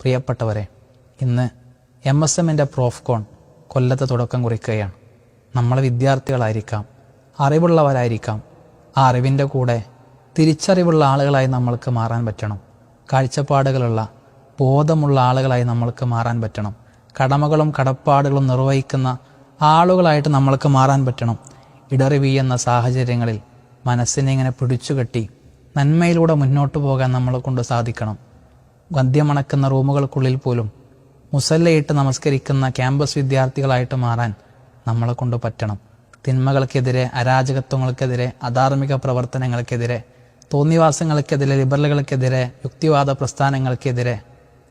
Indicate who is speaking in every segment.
Speaker 1: പ്രിയപ്പെട്ടവരെ ഇന്ന് M S എമ്മിന്റെ പ്രോഫ്കോൺ കൊല്ലത്ത് തുടക്കം കുറിക്കുകയാണ്. നമ്മൾ വിദ്യാർത്ഥികളായിരിക്കാം അറിവുള്ളവരായിരിക്കാം ആ അറിവിന്റെ കൂടെ തിരിച്ചറിവുള്ള ആളുകളായി നമ്മൾക്ക് മാറാൻ പറ്റണം. കാഴ്ചപ്പാടുകളുള്ള ബോധമുള്ള ആളുകളായി നമ്മൾക്ക് മാറാൻ പറ്റണം. കടമകളും കടപ്പാടുകളും നിർവഹിക്കുന്ന ആളുകളായിട്ട് നമ്മൾക്ക് മാറാൻ പറ്റണം. ഇടറി എന്ന സാഹചര്യങ്ങളിൽ മനസ്സിനെ ഇങ്ങനെ പിടിച്ചുകെട്ടി നന്മയിലൂടെ മുന്നോട്ട് പോകാൻ നമ്മളെ കൊണ്ട് സാധിക്കണം. ഗദ്യമണക്കുന്ന റൂമുകൾക്കുള്ളിൽ പോലും മുസല്ലയിട്ട് നമസ്കരിക്കുന്ന ക്യാമ്പസ് വിദ്യാർത്ഥികളായിട്ട് മാറാൻ നമ്മളെ കൊണ്ട് പറ്റണം. തിന്മകൾക്കെതിരെ അരാജകത്വങ്ങൾക്കെതിരെ അധാർമിക പ്രവർത്തനങ്ങൾക്കെതിരെ തോന്നിവാസങ്ങൾക്കെതിരെ ലിബറലുകൾക്കെതിരെ യുക്തിവാദ പ്രസ്ഥാനങ്ങൾക്കെതിരെ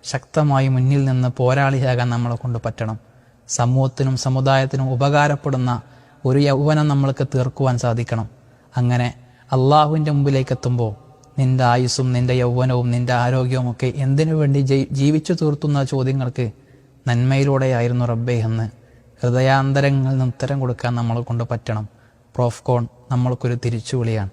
Speaker 1: ശക്തമായി മുന്നിൽ നിന്ന് പോരാളിയാകാൻ നമ്മളെ കൊണ്ട് പറ്റണം. സമൂഹത്തിനും സമുദായത്തിനും ഉപകാരപ്പെടുന്ന ഒരു യൗവനം നമ്മൾക്ക് തീർക്കുവാൻ സാധിക്കണം. അങ്ങനെ അള്ളാഹുവിന്റെ മുമ്പിലേക്ക് എത്തുമ്പോൾ നിന്റെ ആയുസ്സും നിന്റെ യൗവനവും നിന്റെ ആരോഗ്യവും ഒക്കെ എന്തിനു വേണ്ടി ജീവിച്ചു തീർത്തുന്ന ചോദ്യങ്ങൾക്ക് നന്മയിലൂടെയായിരുന്നു റബ്ബേ എന്ന്. ഹൃദയാന്തരങ്ങളിൽ നിന്ന് ഉത്തരം കൊടുക്കാൻ നമ്മളെ കൊണ്ട് പറ്റണം. പ്രോഫ്കോൺ നമ്മൾക്കൊരു തിരിച്ചുവിളിയാണ്.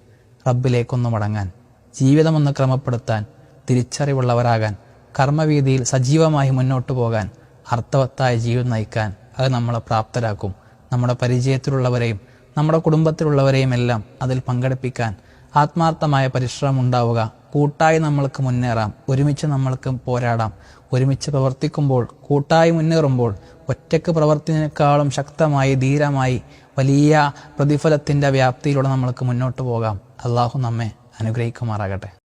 Speaker 1: റബ്ബിലേക്കൊന്ന് മടങ്ങാൻ. ജീവിതമൊന്ന് ക്രമപ്പെടുത്താൻ. തിരിച്ചറിവുള്ളവരാകാൻ. കർമ്മവീതിയിൽ സജീവമായി മുന്നോട്ട് പോകാൻ. അർത്ഥവത്തായ ജീവിതം നയിക്കാൻ. അത് നമ്മളെ പ്രാപ്തരാക്കും. നമ്മുടെ പരിചയത്തിലുള്ളവരെയും നമ്മുടെ കുടുംബത്തിലുള്ളവരെയും എല്ലാം അതിൽ പങ്കെടുപ്പിക്കാൻ ആത്മാർത്ഥമായ പരിശ്രമം ഉണ്ടാവുക. കൂട്ടായി നമ്മൾക്ക് മുന്നേറാം. ഒരുമിച്ച് നമ്മൾക്ക് പോരാടാം. ഒരുമിച്ച് പ്രവർത്തിക്കുമ്പോൾ കൂട്ടായി മുന്നേറുമ്പോൾ ഒറ്റയ്ക്ക് പ്രവർത്തിനേക്കാളും ശക്തമായി ധീരമായി വലിയ പ്രതിഫലത്തിന്റെ വ്യാപ്തിയിലൂടെ നമ്മൾക്ക് മുന്നോട്ട് പോകാം. അള്ളാഹു നമ്മെ അനുഗ്രഹിക്കുമാറാകട്ടെ.